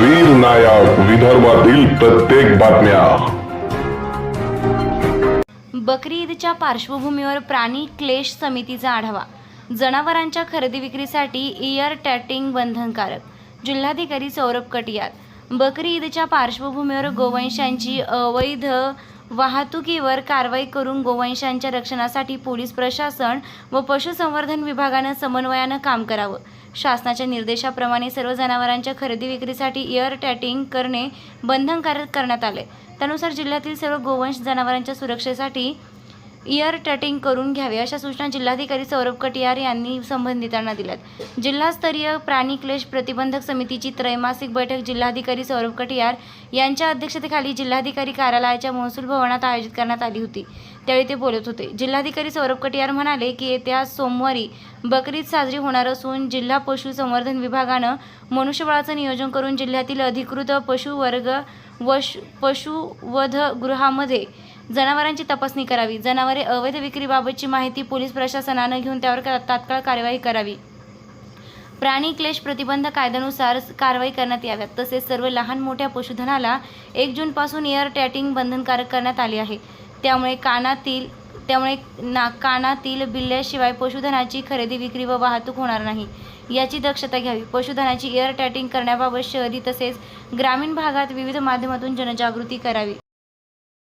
वीर नायक विदर्भातील प्रत्येक बातम्या. बकरी ईदच्या पार्श्वभूमीवर प्राणी क्लेश समितीचा आढावा. जनावरांच्या खरेदी विक्रीसाठी इयर टॅटिंग बंधनकारक. जिल्हाधिकारी सौरभ कटियार. बकरी ईदच्या पार्श्वभूमीवर गोवंशांची अवैध वाहतुकीवर कारवाई करून गोवंशांच्या रक्षणासाठी पोलीस प्रशासन व पशुसंवर्धन विभागानं समन्वयानं काम करावं. शासनाच्या निर्देशाप्रमाणे सर्व जनावरांच्या खरेदी विक्रीसाठी इयर टॅटिंग करणे बंधनकारक करण्यात आले त्यानुसार जिल्ह्यातील सर्व गोवंश जनावरांच्या सुरक्षेसाठी इयर टटिंग करून घ्यावे अशा सूचना जिल्हाधिकारी सौरभ कटियार यांनी संबंधितांना दिल्यात. जिल्हास्तरीय प्राणी क्लेश प्रतिबंधक समितीची त्रैमासिक बैठक जिल्हाधिकारी सौरभ कटियार यांच्या अध्यक्षतेखाली जिल्हाधिकारी कार्यालयाच्या महसूल भवनात आयोजित करण्यात आली होती. त्यावेळी ते बोलत होते. जिल्हाधिकारी सौरभ कटियार म्हणाले की येत्या सोमवारी बकरीद साजरी होणार असून जिल्हा पशुसंवर्धन विभागानं मनुष्यबळाचं नियोजन करून जिल्ह्यातील अधिकृत पशुवर्ग वश पशुवधगृहामध्ये जनावरांची तपासणी करावी. जनावरे अवैध विक्रीबाबतची माहिती पोलीस प्रशासनानं घेऊन त्यावर तात्काळ कार्यवाही करावी. प्राणी क्लेश प्रतिबंध कायद्यानुसार कारवाई करण्यात याव्यात. तसेच सर्व लहान मोठ्या पशुधनाला एक जूनपासून एअर टॅटिंग बंधनकारक करण्यात आले आहे. त्यामुळे कानातील त्यामुळे ना कानातील बिल्ल्याशिवाय पशुधनाची खरेदी विक्री व वाहतूक होणार नाही. याची दक्षता घ्यावी. पशुधनाची एअर टॅटिंग करण्याबाबत शहरी तसेच ग्रामीण भागात विविध माध्यमातून जनजागृती करावी.